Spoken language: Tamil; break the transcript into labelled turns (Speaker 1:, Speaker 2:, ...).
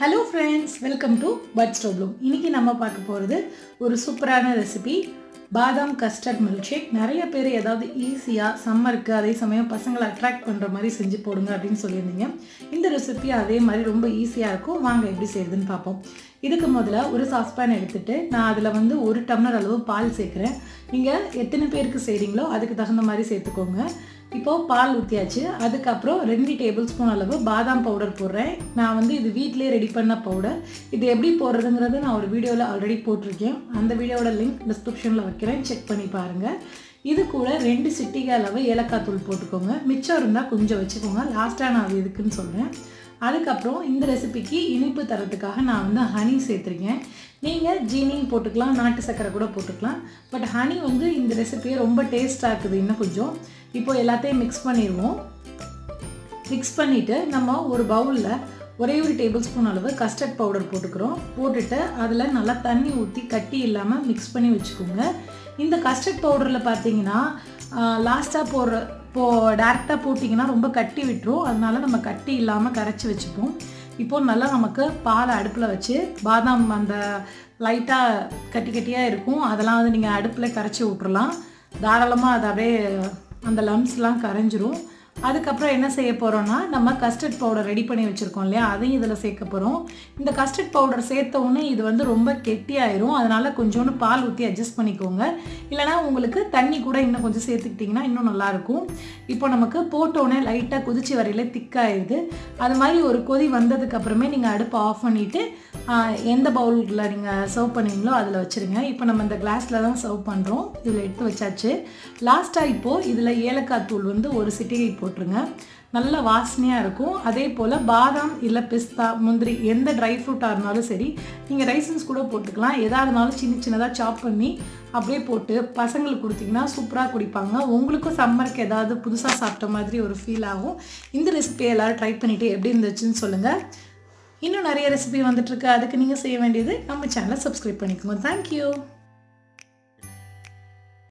Speaker 1: ஹலோ ஃப்ரெண்ட்ஸ் வெல்கம் டு பட் ஸ்டோப்ளூம் இன்றைக்கி நம்ம பார்க்க போகிறது ஒரு சூப்பரான ரெசிபி பாதாம் கஸ்டர்ட் மில்க் ஷேக் நிறைய பேர் ஏதாவது ஈஸியாக சம்மருக்கு அதே சமயம் பசங்களை அட்ராக்ட் பண்ணுற மாதிரி செஞ்சு போடுங்க அப்படின்னு சொல்லியிருந்தீங்க. இந்த ரெசிபி அதே மாதிரி ரொம்ப ஈஸியாக இருக்கும். வாங்க எப்படி செய்யுதுன்னு பார்ப்போம். இதுக்கு முதல்ல ஒரு சாஸ்பேன் எடுத்துகிட்டு நான் அதில் வந்து ஒரு டம்ளர் அளவு பால் சேர்க்குறேன். நீங்கள் எத்தனை பேருக்கு செய்கிறீங்களோ அதுக்கு தகுந்த மாதிரி சேர்த்துக்கோங்க. இப்போது பால் ஊற்றியாச்சு அதுக்கப்புறம் ரெண்டு டேபிள் ஸ்பூன் அளவு பாதாம் பவுடர் போடுறேன். நான் வந்து இது வீட்டிலே ரெடி பண்ண பவுடர் இது எப்படி போடுறதுங்கிறது நான் ஒரு வீடியோவில் ஆல்ரெடி போட்டிருக்கேன். அந்த வீடியோட லிங்க் டிஸ்கிரிப்ஷனில் வைக்கிறேன். செக் பண்ணி பாருங்கள் இது கூட ரெண்டு சிட்டிகை அளவு ஏலக்காய் தூள் போட்டுக்கோங்க. மிச்சம் இருந்தால் கொஞ்சம் வச்சுக்கோங்க. லாஸ்ட்டாக நான் அது எதுக்குன்னு சொல்கிறேன் அதுக்கப்புறம் இந்த ரெசிபிக்கு இனிப்பு தரத்துக்காக நான் வந்து ஹனி சேர்த்துருக்கேன். நீங்கள் ஜீனியும் போட்டுக்கலாம் நாட்டு சர்க்கரை கூட போட்டுக்கலாம். பட் ஹனி வந்து இந்த ரெசிபியை ரொம்ப டேஸ்ட்டாக இருக்குது இன்னும் கொஞ்சம். இப்போ எல்லாத்தையும் மிக்ஸ் பண்ணிடுவோம். மிக்ஸ் பண்ணிவிட்டு நம்ம ஒரு பவுலில் ஒரே ஒரு டேபிள் ஸ்பூன் அளவு கஸ்டர்ட் பவுடர் போட்டுக்கிறோம். போட்டுட்டு அதில் நல்லா தண்ணி ஊற்றி கட்டி இல்லாமல் மிக்ஸ் பண்ணி வச்சுக்கோங்க. இந்த கஸ்டர்ட் பவுடரில் பார்த்தீங்கன்னா லாஸ்ட்டாக போடுற இப்போது டேரெக்டாக போட்டிங்கன்னா ரொம்ப கட்டி விட்டுரும். அதனால நம்ம கட்டி இல்லாமல் கரைச்சி வச்சுப்போம். இப்போது நல்லா நமக்கு பாலை அடுப்பில் வச்சு பாதாம் அந்த லைட்டாக கட்டி கட்டியாக இருக்கும். அதெல்லாம் வந்து நீங்கள் அடுப்பில் கரைச்சி விட்றலாம் தாராளமாக அது அப்படியே அந்த லம்ஸ்லாம் கரைஞ்சிரும். அதுக்கப்புறம் என்ன செய்ய போகிறோன்னா நம்ம கஸ்டர்ட் பவுடர் ரெடி பண்ணி வச்சுருக்கோம் இல்லையா? அதையும் இதில் சேர்க்க போகிறோம் இந்த கஸ்டர்ட் பவுடர் சேர்த்தவுடனே இது வந்து ரொம்ப கெட்டியாயிரும். அதனால் கொஞ்சோண்டு பால் ஊற்றி அட்ஜஸ்ட் பண்ணிக்கோங்க. இல்லைனா உங்களுக்கு தண்ணி கூட இன்னும் கொஞ்சம் சேர்த்துக்கிட்டிங்கன்னா இன்னும் நல்லாயிருக்கும். இப்போ நமக்கு போட்டோடனே லைட்டாக கொதிச்சு வரையில் திக்காயிடுது அது மாதிரி ஒரு கொதி வந்ததுக்கப்புறமே நீங்கள் அடுப்பை ஆஃப் பண்ணிவிட்டு எந்த பவுலில் நீங்கள் சர்வ் பண்ணீங்களோ அதில் வச்சுருங்க. இப்போ நம்ம இந்த கிளாஸில் தான் சர்வ் பண்ணுறோம் இதில் எடுத்து வச்சாச்சு. லாஸ்ட்டாக இப்போது இதில் ஏலக்காய் தூள் வந்து ஒரு சிட்டிகை போட்டுருங்க. நல்ல வாசனையாக இருக்கும். அதே போல் பாதாம் இல்லை பிஸ்தா முந்திரி எந்த ட்ரை ஃப்ரூட்டாக இருந்தாலும் சரி நீங்கள் ரைசன்ஸ் கூட போட்டுக்கலாம். எதாக இருந்தாலும் சின்ன சின்னதாக சாப் பண்ணி அப்படியே போட்டு பசங்களுக்கு கொடுத்தீங்கன்னா சூப்பராக குடிப்பாங்க. உங்களுக்கும் சம்மருக்கு ஏதாவது புதுசாக சாப்பிட்ட மாதிரி ஒரு ஃபீல் ஆகும். இந்த ரெசிபியை எல்லோரும் ட்ரை பண்ணிவிட்டு எப்படி இருந்துச்சுன்னு சொல்லுங்கள் இன்னும் நிறைய ரெசிபி வந்துட்டுருக்கு அதுக்கு நீங்கள் செய்ய வேண்டியது நம்ம சேனலை சப்ஸ்கிரைப் பண்ணிக்கோங்க. தேங்க்யூ